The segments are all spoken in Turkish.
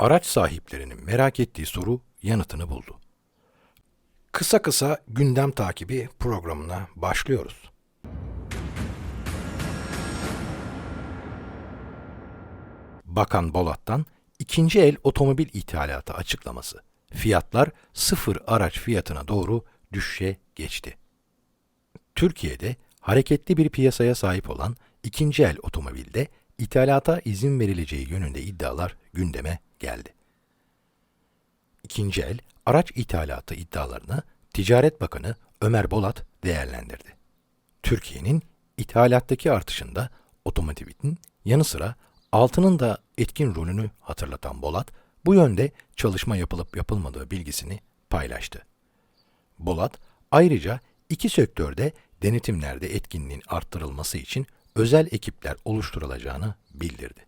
araç sahiplerinin merak ettiği soru yanıtını buldu. Kısa kısa gündem takibi programına başlıyoruz. Bakan Bolat'tan ikinci el otomobil ithalatı açıklaması. Fiyatlar sıfır araç fiyatına doğru düşüşe geçti. Türkiye'de hareketli bir piyasaya sahip olan ikinci el otomobilde ithalata izin verileceği yönünde iddialar gündeme geldi. İkinci el araç ithalatı iddialarını Ticaret Bakanı Ömer Bolat değerlendirdi. Türkiye'nin ithalattaki artışında otomotivin yanı sıra altının da etkin rolünü hatırlatan Bolat, bu yönde çalışma yapılıp yapılmadığı bilgisini paylaştı. Bolat, ayrıca iki sektörde denetimlerde etkinliğin arttırılması için özel ekipler oluşturulacağını bildirdi.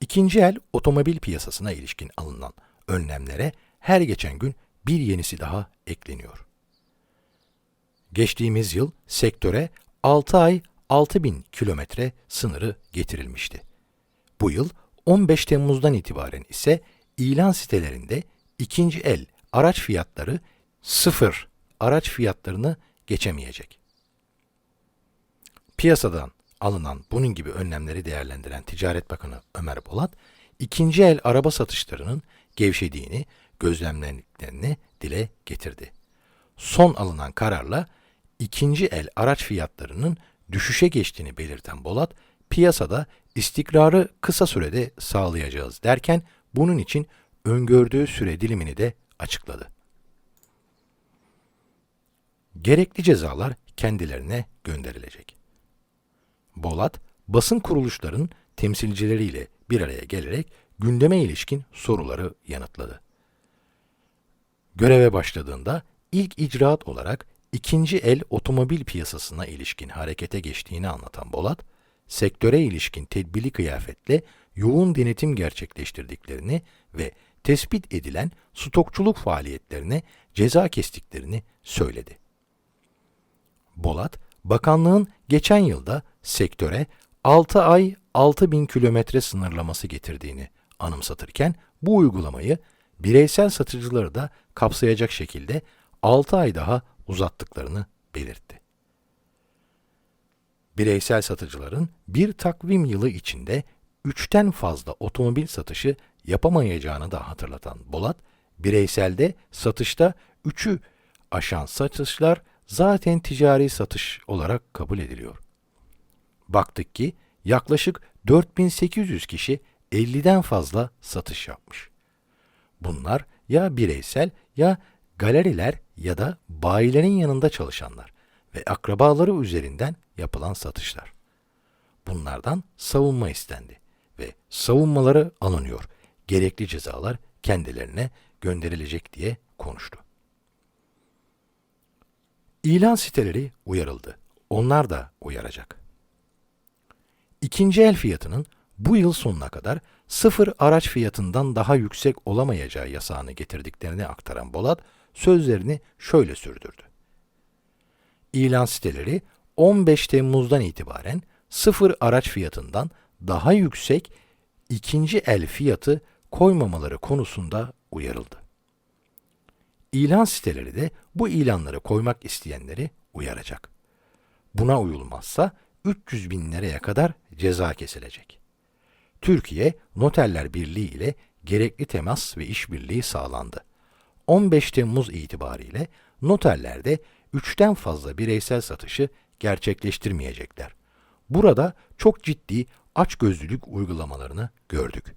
İkinci el otomobil piyasasına ilişkin alınan önlemlere her geçen gün bir yenisi daha ekleniyor. Geçtiğimiz yıl sektöre 6 ay 6000 kilometre sınırı getirilmişti. Bu yıl 15 Temmuz'dan itibaren ise ilan sitelerinde ikinci el araç fiyatları sıfır araç fiyatlarını geçemeyecek. Piyasadan alınan bunun gibi önlemleri değerlendiren Ticaret Bakanı Ömer Bolat, ikinci el araba satışlarının gevşediğini, gözlemlendiklerini dile getirdi. Son alınan kararla ikinci el araç fiyatlarının düşüşe geçtiğini belirten Bolat, piyasada istikrarı kısa sürede sağlayacağız derken bunun için öngördüğü süre dilimini de açıkladı. Gerekli cezalar kendilerine gönderilecek. Bolat, basın kuruluşların temsilcileriyle bir araya gelerek gündeme ilişkin soruları yanıtladı. Göreve başladığında ilk icraat olarak ikinci el otomobil piyasasına ilişkin harekete geçtiğini anlatan Bolat, sektöre ilişkin tedbirli kıyafetle yoğun denetim gerçekleştirdiklerini ve tespit edilen stokçuluk faaliyetlerine ceza kestiklerini söyledi. Bolat, bakanlığın geçen yılda sektöre 6 ay 6 bin kilometre sınırlaması getirdiğini anımsatırken bu uygulamayı bireysel satıcıları da kapsayacak şekilde 6 ay daha uzattıklarını belirtti. Bireysel satıcıların bir takvim yılı içinde 3'ten fazla otomobil satışı yapamayacağını da hatırlatan Bolat, bireyselde satışta 3'ü aşan satışlar zaten ticari satış olarak kabul ediliyor. Baktık ki yaklaşık 4800 kişi 50'den fazla satış yapmış. Bunlar ya bireysel ya galeriler ya da bayilerin yanında çalışanlar ve akrabaları üzerinden yapılan satışlar. Bunlardan savunma istendi ve savunmaları alınıyor. Gerekli cezalar kendilerine gönderilecek diye konuştu. İlan siteleri uyarıldı. Onlar da uyaracak. İkinci el fiyatının bu yıl sonuna kadar sıfır araç fiyatından daha yüksek olamayacağı yasağını getirdiklerini aktaran Bolat, sözlerini şöyle sürdürdü. İlan siteleri 15 Temmuz'dan itibaren sıfır araç fiyatından daha yüksek ikinci el fiyatı koymamaları konusunda uyarıldı. İlan siteleri de bu ilanları koymak isteyenleri uyaracak. Buna uyulmazsa 300 bin liraya kadar ceza kesilecek. Türkiye Noterler Birliği ile gerekli temas ve işbirliği sağlandı. 15 Temmuz itibariyle noterlerde 3'ten fazla bireysel satışı gerçekleştirmeyecekler. Burada çok ciddi açgözlülük uygulamalarını gördük.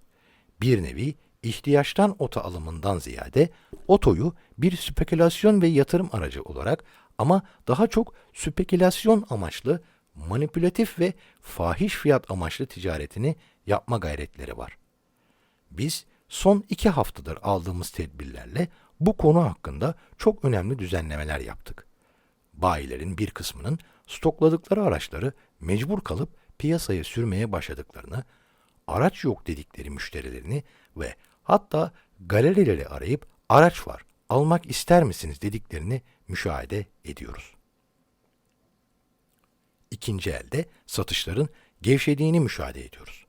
Bir nevi ihtiyaçtan ota alımından ziyade otoyu bir spekülasyon ve yatırım aracı olarak ama daha çok spekülasyon amaçlı, manipülatif ve fahiş fiyat amaçlı ticaretini yapma gayretleri var. Biz son iki haftadır aldığımız tedbirlerle bu konu hakkında çok önemli düzenlemeler yaptık. Bayilerin bir kısmının stokladıkları araçları mecbur kalıp piyasaya sürmeye başladıklarını, araç yok dedikleri müşterilerini ve hatta galerileri arayıp araç var, almak ister misiniz dediklerini müşahede ediyoruz. İkinci elde satışların gevşediğini müşahede ediyoruz.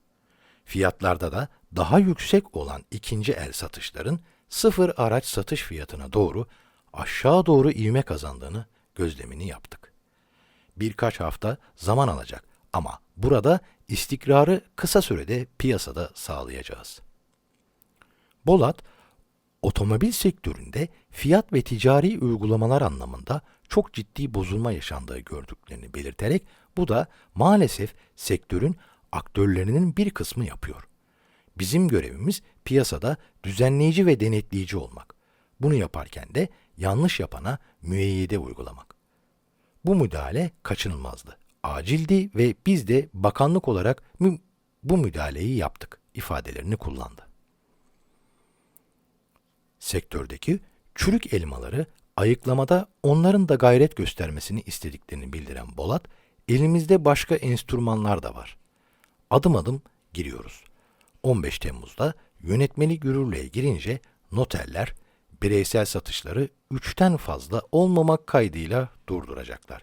Fiyatlarda da daha yüksek olan ikinci el satışların sıfır araç satış fiyatına doğru aşağı doğru ivme kazandığını gözlemini yaptık. Birkaç hafta zaman alacak ama burada istikrarı kısa sürede piyasada sağlayacağız. Bolat, otomobil sektöründe fiyat ve ticari uygulamalar anlamında çok ciddi bozulma yaşandığı gördüklerini belirterek bu da maalesef sektörün aktörlerinin bir kısmı yapıyor. Bizim görevimiz piyasada düzenleyici ve denetleyici olmak. Bunu yaparken de yanlış yapana müeyyide uygulamak. Bu müdahale kaçınılmazdı. Acildi ve biz de bakanlık olarak bu müdahaleyi yaptık ifadelerini kullandı. Sektördeki çürük elmaları ayıklamada onların da gayret göstermesini istediklerini bildiren Bolat, elimizde başka enstrümanlar da var. Adım adım giriyoruz. 15 Temmuz'da yönetmeli yürürlüğe girince noterler bireysel satışları 3'ten fazla olmamak kaydıyla durduracaklar.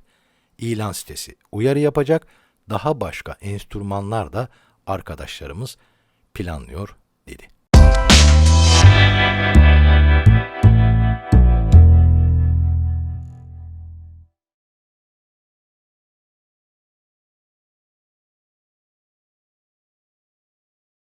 İlan sitesi uyarı yapacak, daha başka enstrümanlar da arkadaşlarımız planlıyor dedi.